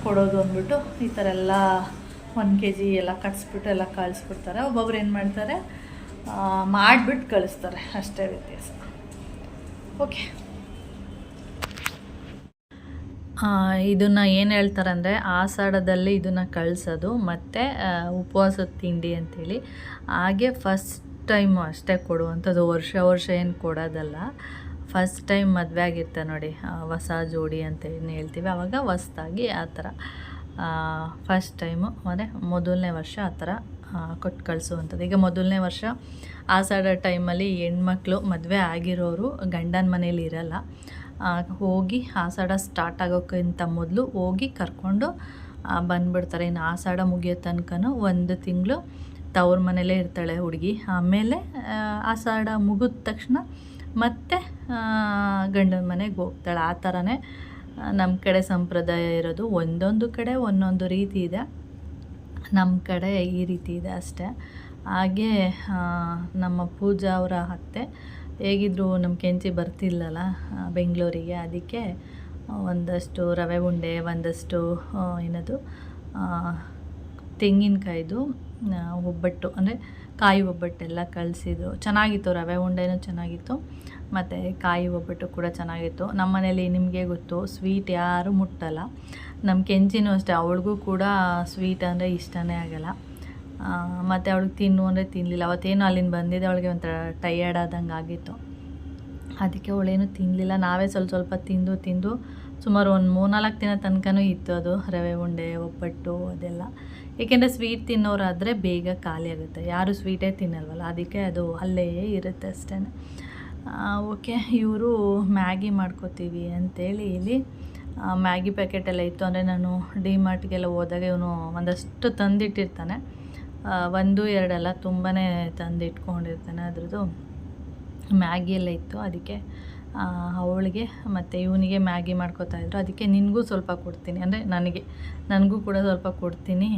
ಕೊಡೋದು? ಅಂದ್ಬಿಟ್ಟು ಈ ಥರ ಎಲ್ಲ ಒಂದು ಕೆ ಜಿ ಎಲ್ಲ ಕಟ್ಸ್ಬಿಟ್ಟು ಎಲ್ಲ ಕಳಿಸ್ಬಿಡ್ತಾರೆ. ಒಬ್ಬೊಬ್ರು ಏನು ಮಾಡ್ತಾರೆ ಮಾಡಿಬಿಟ್ಟು ಕಳಿಸ್ತಾರೆ. ಅಷ್ಟೇ ವ್ಯತ್ಯಾಸ. ಓಕೆ. ಇದನ್ನು ಏನು ಹೇಳ್ತಾರೆ ಅಂದರೆ ಆಷಾಢದಲ್ಲಿ ಇದನ್ನು ಕಳಿಸೋದು, ಮತ್ತು ಉಪವಾಸದ ತಿಂಡಿ ಅಂತೇಳಿ. ಹಾಗೆ ಫಸ್ಟ್ ಟೈಮು ಅಷ್ಟೇ ಕೊಡುವಂಥದ್ದು. ವರ್ಷ ವರ್ಷ ಏನು ಕೊಡೋದಲ್ಲ. ಫಸ್ಟ್ ಟೈಮ್ ಮದುವೆ ಆಗಿರ್ತಾರೆ ನೋಡಿ. ಹೊಸ ಜೋಡಿ ಅಂತ ಏನು ಹೇಳ್ತೀವಿ. ಆವಾಗ ಹೊಸ್ದಾಗಿ ಆ ಥರ. ಫಸ್ಟ್ ಟೈಮು ಮತ್ತು ಮೊದಲನೇ ವರ್ಷ ಆ ಥರ ಕೊಟ್ಟು ಕಳಿಸುವಂಥದ್ದು. ಈಗ ಮೊದಲನೇ ವರ್ಷ ಆಷಾಢ ಟೈಮಲ್ಲಿ ಹೆಣ್ಮಕ್ಳು ಮದುವೆ ಆಗಿರೋರು ಗಂಡನ ಮನೇಲಿ ಇರಲ್ಲ. ಹೋಗಿ ಆಸಾಡ ಸ್ಟಾರ್ಟ್ ಆಗೋಕ್ಕಿಂತ ಮೊದಲು ಹೋಗಿ ಕರ್ಕೊಂಡು ಬಂದುಬಿಡ್ತಾರೆ. ಇನ್ನು ಆಸಾಡ ಮುಗಿಯೋ ತನಕನೂ ಒಂದು ತಿಂಗಳು ತವ್ರ ಮನೇಲೇ ಇರ್ತಾಳೆ ಹುಡುಗಿ. ಆಮೇಲೆ ಆ, ಆಷಾಢ ಮುಗಿದ ತಕ್ಷಣ ಮತ್ತೆ ಗಂಡನ ಮನೆಗೆ ಹೋಗ್ತಾಳೆ. ಆ ಥರನೇ ನಮ್ಮ ಕಡೆ ಸಂಪ್ರದಾಯ ಇರೋದು ಒಂದೊಂದು ಕಡೆ ಒಂದೊಂದು ರೀತಿ ಇದೆ. ನಮ್ಮ ಕಡೆ ಈ ರೀತಿ ಇದೆ ಅಷ್ಟೇ. ಹಾಗೆ ನಮ್ಮ ಪೂಜಾ ಅವರ ಅತ್ತೆ ಹೇಗಿದ್ರು ನಮ್ಮ ಕೆಂಚಿ ಬರ್ತಿಲ್ಲಲ್ಲ ಬೆಂಗಳೂರಿಗೆ, ಅದಕ್ಕೆ ಒಂದಷ್ಟು ರವೆ ಉಂಡೆ, ಒಂದಷ್ಟು ಏನದು ತೆಂಗಿನಕಾಯ್ದು ಒಬ್ಬಟ್ಟು, ಅಂದರೆ ಕಾಯಿ ಒಬ್ಬಟ್ಟೆಲ್ಲ ಕಳಿಸಿದ್ರು ಚೆನ್ನಾಗಿತ್ತು ರವೆ ಉಂಡೆನೂ ಚೆನ್ನಾಗಿತ್ತು, ಮತ್ತು ಕಾಯಿ ಒಬ್ಬಟ್ಟು ಕೂಡ ಚೆನ್ನಾಗಿತ್ತು. ನಮ್ಮ ಮನೇಲಿ ನಿಮಗೆ ಗೊತ್ತು ಸ್ವೀಟ್ ಯಾರೂ ಮುಟ್ಟಲ್ಲ. ನಮ್ಮ ಕೆಂಚಿನೂ ಅಷ್ಟೇ, ಅವಳಿಗೂ ಕೂಡ ಸ್ವೀಟ್ ಅಂದರೆ ಇಷ್ಟನೇ ಆಗಲ್ಲ. ಮತ್ತು ಅವಳಿಗೆ ತಿನ್ನು ಅಂದರೆ ತಿನ್ನಲಿಲ್ಲ ಅವತ್ತೇನು ಅಲ್ಲಿಂದ ಬಂದಿದ್ದೆ, ಅವಳಿಗೆ ಒಂಥರ ಟಯರ್ಡ್ ಆದಂಗೆ ಆಗಿತ್ತು. ಅದಕ್ಕೆ ಅವಳೇನು ತಿನ್ನಲಿಲ್ಲ ನಾವೇ ಸ್ವಲ್ಪ ಸ್ವಲ್ಪ ತಿಂದು ತಿಂದು ಸುಮಾರು ಒಂದು ಮೂರ್ನಾಲ್ಕು ದಿನ ತನಕನೂ ಇತ್ತು ಅದು, ರವೆ ಉಂಡೆ, ಒಬ್ಬಟ್ಟು ಅದೆಲ್ಲ. ಏಕೆಂದರೆ ಸ್ವೀಟ್ ತಿನ್ನೋರಾದರೆ ಬೇಗ ಖಾಲಿ ಆಗುತ್ತೆ. ಯಾರು ಸ್ವೀಟೇ ತಿನ್ನಲ್ವಲ್ಲ, ಅದಕ್ಕೆ ಅದು ಅಲ್ಲೇ ಇರುತ್ತೆ ಅಷ್ಟೇ. ಓಕೆ ಇವರು ಮ್ಯಾಗಿ ಮಾಡ್ಕೋತೀವಿ ಅಂತೇಳಿ ಇಲ್ಲಿ ಮ್ಯಾಗಿ ಪ್ಯಾಕೆಟ್ ಎಲ್ಲ ಇತ್ತು. ಅಂದರೆ ನಾನು ಡಿ ಮಾರ್ಟ್ಗೆಲ್ಲ ಹೋದಾಗ ಇವನು ಒಂದಷ್ಟು ತಂದಿಟ್ಟಿರ್ತಾನೆ. ಒಂದು, ಎರಡೆಲ್ಲ ತುಂಬಾ ತಂದಿಟ್ಕೊಂಡಿರ್ತಾನೆ ಅದ್ರದ್ದು. ಮ್ಯಾಗಿ ಎಲ್ಲ ಇತ್ತು, ಅದಕ್ಕೆ ಅವಳಿಗೆ ಮತ್ತು ಇವನಿಗೆ ಮ್ಯಾಗಿ ಮಾಡ್ಕೋತಾ ಇದ್ರು. ಅದಕ್ಕೆ ನಿನಗೂ ಸ್ವಲ್ಪ ಕೊಡ್ತೀನಿ. ಅಂದರೆ ನನಗೆ ನನಗೂ ಕೂಡ ಸ್ವಲ್ಪ ಕೊಡ್ತೀನಿ.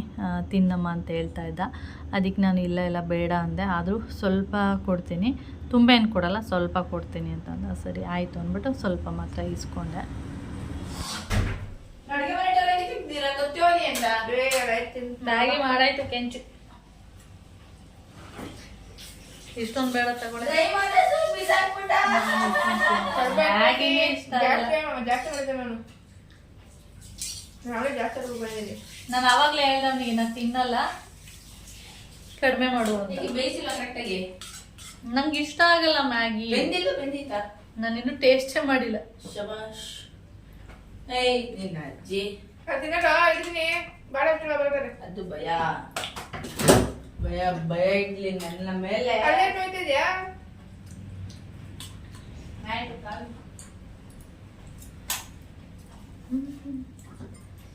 ತಿನ್ನಮ್ಮ ಅಂತ ಹೇಳ್ತಾ ಇದ್ದ. ಅದಕ್ಕೆ ನಾನು ಇಲ್ಲ ಇಲ್ಲ ಬೇಡ ಅಂದೆ. ಆದರೂ ಸ್ವಲ್ಪ ಕೊಡ್ತೀನಿ. ತುಂಬ ಏನು ಕೊಡಲ್ಲ ಸ್ವಲ್ಪ ಕೊಡ್ತೀನಿ ಅಂತಂದ. ಸರಿ ಆಯಿತು ಅಂದ್ಬಿಟ್ಟು ಸ್ವಲ್ಪ ಮಾತ್ರ ಇಸ್ಕೊಂಡೆ. ಮ್ಯಾಗಿ ಮಾಡಾಯ್ತು ಕೆಂಚು. ಇಷ್ಟೊಂದು ಬೇಡ ತಗೊಳ್ಳಿ. ನಾನು ಅವಾಗ್ಲೇ ಜಾಸ್ತಿ ತಗೊಂಡ್ ಬಂದಿದ್ದೀನಿ ನಾನು ಆವಾಗಲೇ ಹೇಳ್ದೆ ಅವನಿಗೆ ನಾನು ತಿನ್ನಲ್ಲ. ಕಡಿಮೆ ಮಾಡುವ ಬೇಯಿಸಿಲ್ಲ ಕರೆಕ್ಟಾಗಿ? ನಂಗೆ ಇಷ್ಟ ಆಗಲ್ಲ ಮ್ಯಾಗಿ. ಬೆಂದಿಲ್ಲ ಬೆಂದಿತ್ತ? ನಾನಿನ್ನೂ ಟೇಸ್ಟೇ ಮಾಡಿಲ್ಲ. ಶಬಾಷ್. ಏಯ್ ನಿನ್ನ ಅಜ್ಜಿ. ಅದು ಭಯ. ಭಯ ಭಯ ಇಡ್ಲಿ ನನ್ನ ಮೇಲೆ. ಅಲ್ಲೇ ನೋಯ್ತಿದ್ಯಾ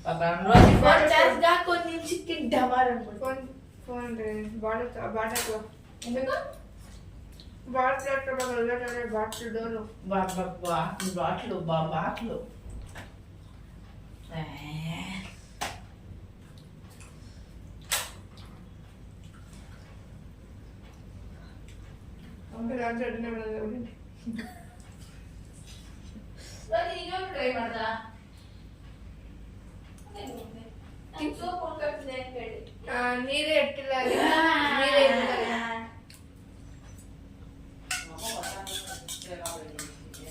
ಪಾಪ ಅವ್ನ್ ರೋಜಿ ಫೋನ್ ಚಾರ್ಜ್ ಹಾಕಿ ಒಂದ್ ನಿಮಿಷಕ್ಕೆ ಡಮಾರ್ ಅನ್ಬಿಟ್ಟು ಫೋನ್ ಫೋನ್ ಬಾಳ ಬಾಟ ಎಂತಕ್ಕ? ಬಾಟ್ಲ್ ಬಾಟ್ಲ್ ಡೋರು ಬಾ ಬಾ ಬಾ ಬಾಟ್ಲು ಬಾ ಬಾಟ್ಲು ಏ. ಆಮೇಲೆ ಅಡ್ಡ ಅಡ್ಡನೆ ಮಾಡೋದು ಅವ್ರಿಗೆ. ರೋಜಿ ಇನ್ನೊಂದು try ಮಾಡ್ದಾ? ನಂಗ್ soap ಹುಡ್ಕಾಡ್ತಿದೆ ಅಂತ ಹೇಳಿ. ಆ, ನೀರೇ ಇಟ್ಟಿಲ್ಲ ಅಲ್ಲಿ. ನೀರೇ ಇಟ್ಟಿಲ್ಲ ಅಲ್ಲಿ.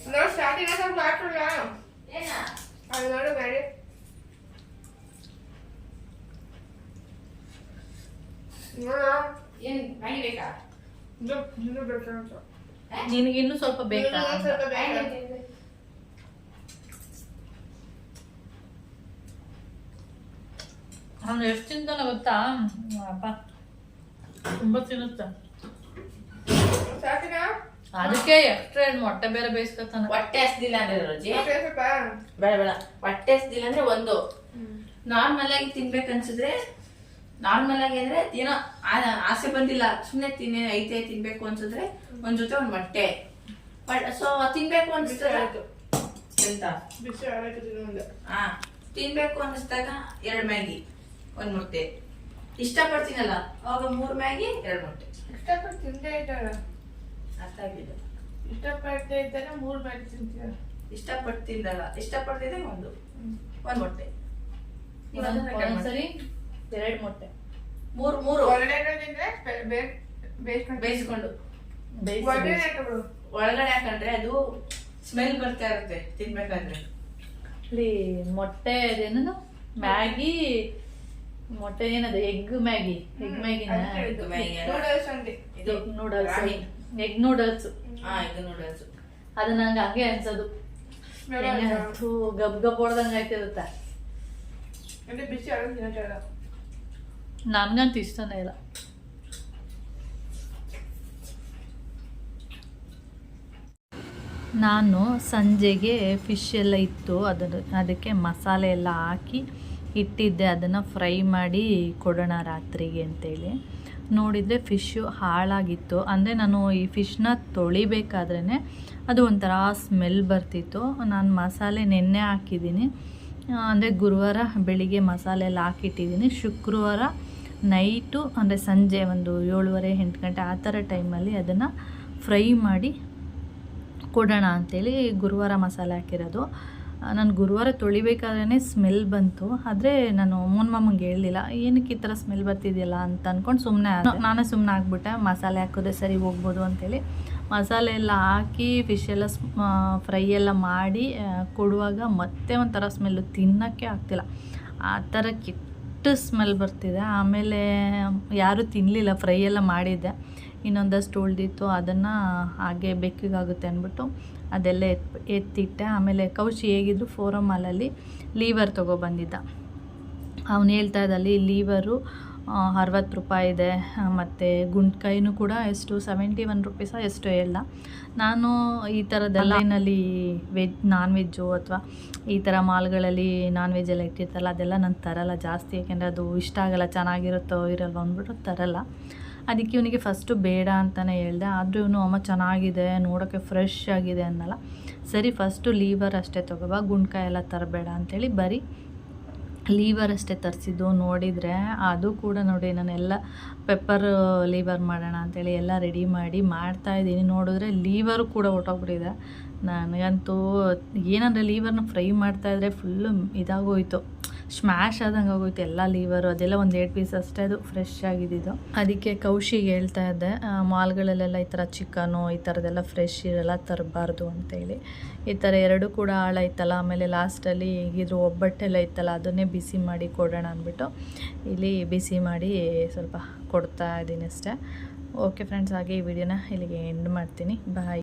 ನೋಡು ಸ್ಟಾರ್ಟಿಂಗ್ ಸ್ವಲ್ಪ ಹಾಕ್ಬಿಡ್ಲ ಏನ? ಅದು ನೋಡು ಗಾಡಿ ನೋಡು ಏನ್ ಮ್ಯಾಗಿ ಬೇಕಾ ಇದು ಇದು ಬೇಕಾಗುತ್ತೆ ನಿನಗೆ ಇನ್ನೂ ಸ್ವಲ್ಪ ಬೇಕಾ? ಸ್ವಲ್ಪ ಬೇಕಾ? ಅವ್ನು ಎಷ್ಟು ತಿಂತಾನೆ ಗೊತ್ತಾ? ಅಪ್ಪ ತುಂಬ ತಿನ್ನುತ್ತ. ಅದಕ್ಕೆ ಎಕ್ಸ್ಟ್ರಾ ಮೊಟ್ಟೆ ಬೇರೆ ಬೇಯಿಸ್ಕೊತಾನ ಹೊಟ್ಟೆ ಹಸ್ದಿಲ್ಲ ಅಂದ್ರೆ ರೋಜಿ. ಮತ್ತೆ ಸ್ವಲ್ಪ? ಬೇಡ ಬೇಡ. ಹೊಟ್ಟೆ ಹಸ್ದಿಲ್ಲ ಅಂದ್ರೆ ಒಂದು. ನಾರ್ಮಲ್ ಆಗಿ ತಿನ್ಬೇಕು ಅನ್ಸಿದ್ರೆ ನಾರ್ಮಲ್ ಆಗಿ ಅಂದ್ರೆ ಏನೋ ಆಸೆ ಬಂದಿಲ್ಲ. ಸುಮ್ನೆ ತಿನ್ನೇ ಐತೆ ತಿನ್ಬೇಕು ಅನ್ಸಿದ್ರೆ ಒಂದ್ ಜೊತೆ ಒಂದ್ ಮೊಟ್ಟೆ. ಸೊ ತಿನ್ಬೇಕು ಅನ್ಸಿದ್ರೆ ಎಂತ. ಹಾ ತಿನ್ಬೇಕು ಅನ್ನಿಸ್ದಾಗ ಎರಡ್ ಮ್ಯಾಗಿ ಒಂದ್ ಮೊಟ್ಟೆ. ಇಷ್ಟಪಡ್ತೀನಲ್ಲ? ಅವಾಗ ಮೂರ್ ಮ್ಯಾಗಿ ಎರಡ್ ಮೊಟ್ಟೆ. ಇಷ್ಟಪಟ್ಟು ತಿಂದೇ ಇದ್ದಾಳ ಅರ್ಥ ಇಷ್ಟಪಡ್ತಾ ಇದ್ದಾನೆ ಮೂರ್ ಮ್ಯಾಗಿ ತಿಂತೀರ? ಇಷ್ಟಪಟ್ಟು ತಿಂದಲ್ಲ. ಇಷ್ಟಪಡ್ತಿದ್ದೆ ಒಂದು. ಒಂದ್ ಮೊಟ್ಟೆ. ನೀವ್ ಎರಡು ಮೊಟ್ಟೆ. ಮೂರು ಮೂರು. ಬೇಯಿಸ್ಕೊಂಡು. ಒಳಗಡೆ ಯಾಕಂದ್ರೆ ಅದು ಸ್ಮೆಲ್ ಬರ್ತಾ ಇರುತ್ತೆ ತಿನ್ಬೇಕಾದ್ರೆ. ಇಲ್ಲಿ ಮೊಟ್ಟೆ ಅದೇನದು ಮ್ಯಾಗಿ ಮೊಟ್ಟೆ ಏನದು? Egg Maggi. ಎಗ್ ಮ್ಯಾಗಿನ ಮ್ಯಾಗಿ. ಇದು egg noodles. Egg noodles noodles ಅದು ನಂಗೆ ಹಂಗೆ ಅನ್ಸೋದು. ಗಬ್ ಗಬ್ ಹೊಡ್ದಂಗೆ ಆಯ್ತಿರುತ್ತೆ ಅಂದ್ರೆ ಬಿಸಿ ಆಗ. ನನ್ಗಂತೂ ಇಷ್ಟನೇ ಇಲ್ಲ. ನಾನು ಸಂಜೆಗೆ ಫಿಶ್ ಎಲ್ಲ ಇತ್ತು, ಅದನ್ನು, ಅದಕ್ಕೆ ಮಸಾಲೆ ಎಲ್ಲ ಹಾಕಿ ಇಟ್ಟಿದ್ದೆ, ಅದನ್ನು ಫ್ರೈ ಮಾಡಿ ಕೊಡೋಣ ರಾತ್ರಿಗೆ ಅಂತೇಳಿ. ನೋಡಿದರೆ ಫಿಶ್ಶು ಹಾಳಾಗಿತ್ತು. ಅಂದರೆ ನಾನು ಈ ಫಿಶ್ನ ತೊಳಿಬೇಕಾದ್ರೇ ಅದು ಒಂಥರ ಸ್ಮೆಲ್ ಬರ್ತಿತ್ತು. ನಾನು ಮಸಾಲೆ ನೆನ್ನೆ ಹಾಕಿದ್ದೀನಿ. ಅಂದರೆ ಗುರುವಾರ ಬೆಳಿಗ್ಗೆ ಮಸಾಲೆ ಎಲ್ಲ ಹಾಕಿಟ್ಟಿದ್ದೀನಿ. ಶುಕ್ರವಾರ ನೈಟು, ಅಂದರೆ ಸಂಜೆ ಒಂದು ಏಳುವರೆ, ಎಂಟು ಗಂಟೆ ಆ ಥರ ಟೈಮಲ್ಲಿ ಅದನ್ನು ಫ್ರೈ ಮಾಡಿ ಕೊಡೋಣ ಅಂಥೇಳಿ ಗುರುವಾರ ಮಸಾಲೆ ಹಾಕಿರೋದು. ನಾನು ಗುರುವಾರ ತೊಳಿಬೇಕಾದ್ರೇ ಸ್ಮೆಲ್ ಬಂತು. ಆದರೆ ನಾನು ಮಮ್ಮಂಗೆ ಹೇಳಲಿಲ್ಲ, ಏನಕ್ಕೆ ಈ ಥರ ಸ್ಮೆಲ್ ಬರ್ತಿದೆಯಲ್ಲ? ಅಂತ ಅಂದ್ಕೊಂಡು ಸುಮ್ಮನೆ ನಾನೇ ಸುಮ್ಮನೆ ಹಾಕ್ಬಿಟ್ಟೆ ಮಸಾಲೆ ಹಾಕಿದ್ರೆ ಸರಿ ಹೋಗ್ಬೋದು ಅಂತೇಳಿ. ಮಸಾಲೆ ಎಲ್ಲ ಹಾಕಿ ಫಿಶ್ ಎಲ್ಲ ಫ್ರೈ ಎಲ್ಲ ಮಾಡಿ ಕೊಡುವಾಗ ಮತ್ತೆ ಒಂಥರ ಸ್ಮೆಲ್ಲು ತಿನ್ನೋಕ್ಕೆ ಆಗ್ತಿಲ್ಲ. ಆ ಥರ ಕೆಟ್ಟ ಸ್ಮೆಲ್ ಬರ್ತಿದೆ. ಆಮೇಲೆ ಯಾರೂ ತಿನ್ನಲಿಲ್ಲ ಫ್ರೈ ಎಲ್ಲ ಮಾಡಿದ್ದೆ. ಇನ್ನೊಂದಷ್ಟು ಉಳ್ದಿತ್ತು. ಅದನ್ನು ಹಾಗೆ ಬೆಕ್ಕಿಗಾಗುತ್ತೆ ಅಂದ್ಬಿಟ್ಟು ಅದೆಲ್ಲ ಎತ್, ಎತ್ತಿಟ್ಟೆ. ಆಮೇಲೆ ಕೌಶಿ ಹೇಗಿದ್ರು ಫೋರಮ್ ಮಾಲಲ್ಲಿ ಲೀವರ್ ತೊಗೊಬಂದಿದ್ದ ಅವನು ಹೇಳ್ತಾ ಇದ್ದಲ್ಲಿ ಲೀವರು ಅರವತ್ತು ರೂಪಾಯಿ ಇದೆ ಮತ್ತು ಗುಂಡ್ಕಾಯಿನೂ ಕೂಡ ಎಷ್ಟು ಸೆವೆಂಟಿ ಒನ್ ರುಪೀಸ ಎಷ್ಟು ಎಲ್ಲ. ನಾನು ಈ ಥರದ್ದೆಲ್ಲ ಏನಲ್ಲಿ ವೆಜ್ ನಾನ್ ವೆಜ್ಜು ಅಥವಾ ಈ ಥರ ಮಾಲ್ಗಳಲ್ಲಿ ನಾನ್ ವೆಜ್ ಎಲ್ಲ ಇಟ್ಟಿರ್ತಲ್ಲ, ಅದೆಲ್ಲ ನಾನು ತರಲ್ಲ ಜಾಸ್ತಿ, ಯಾಕೆಂದರೆ ಅದು ಇಷ್ಟ ಆಗಲ್ಲ, ಚೆನ್ನಾಗಿರುತ್ತೋ ಇರಲ್ವ ಅಂದ್ಬಿಟ್ಟು ತರಲ್ಲ. ಅದಕ್ಕೆ ಇವನಿಗೆ ಫಸ್ಟು ಬೇಡ ಅಂತಲೇ ಹೇಳಿದೆ, ಆದರೂ ಇವನು, ಅಮ್ಮ, ಚೆನ್ನಾಗಿದೆ ನೋಡೋಕ್ಕೆ ಫ್ರೆಶ್ ಆಗಿದೆ ಅನ್ನಲ್ಲ. ಸರಿ ಫಸ್ಟು ಲೀವರ್ ಅಷ್ಟೇ ತಗೋಬಾ ಗುಂಡ್ಕಾಯಿ ಎಲ್ಲ ತರಬೇಡ ಅಂಥೇಳಿ ಬರೀ. ಲೀವರ್ ಅಷ್ಟೇ ತರಿಸಿದ್ದು, ನೋಡಿದರೆ ಅದು ಕೂಡ ನೋಡಿ ನಾನೆಲ್ಲ ಪೆಪ್ಪರ್ ಲೀವರ್ ಮಾಡೋಣ ಅಂತೇಳಿ ಎಲ್ಲ ರೆಡಿ ಮಾಡಿ ಮಾಡ್ತಾ ಇದ್ದೀನಿ. ನೋಡಿದ್ರೆ ಲೀವರು ಕೂಡ ಹೊಟ್ಟೋಗ್ಬಿಟ್ಟಿದೆ ನನಗಂತೂ ಏನಂದರೆ ಲೀವರ್ನ ಫ್ರೈ ಮಾಡ್ತಾಯಿದ್ರೆ ಫುಲ್ಲು ಇದಾಗೋಯ್ತು. ಸ್ಮ್ಯಾಶ್ ಆದಂಗೆ ಆಗೋಯ್ತು. ಎಲ್ಲ ಲೀವರು ಅದೆಲ್ಲ ಒಂದು ಏಟ್ ಪೀಸ್ ಅಷ್ಟೇ ಅದು ಫ್ರೆಶ್ ಆಗಿದ್ದು ಅದಕ್ಕೆ ಕೌಶಿಗೆ ಹೇಳ್ತಾ ಇದ್ದೆ ಮಾಲ್ಗಳಲ್ಲೆಲ್ಲ ಈ ಥರ ಚಿಕನು ಈ ಥರದ್ದೆಲ್ಲ ಫ್ರೆಶ್ ಇರಲ್ಲ, ತರಬಾರ್ದು ಅಂತೇಳಿ. ಈ ಥರ ಎರಡು ಕೂಡ ಹಾಳಾಯ್ತಲ್ಲ, ಆಮೇಲೆ ಲಾಸ್ಟಲ್ಲಿ ಹೇಗಿದ್ರು ಒಬ್ಬಟ್ಟೆಲ್ಲ ಇತ್ತಲ್ಲ, ಅದನ್ನೇ ಬಿಸಿ ಮಾಡಿ ಕೊಡೋಣ ಅಂದ್ಬಿಟ್ಟು ಇಲ್ಲಿ ಬಿಸಿ ಮಾಡಿ ಸ್ವಲ್ಪ ಕೊಡ್ತಾ ಇದ್ದೀನಿ ಅಷ್ಟೇ. ಓಕೆ ಫ್ರೆಂಡ್ಸ್ ಹಾಗೆ ಈ ವಿಡಿಯೋನ ಇಲ್ಲಿಗೆ ಎಂಡ್ ಮಾಡ್ತೀನಿ. ಬಾಯ್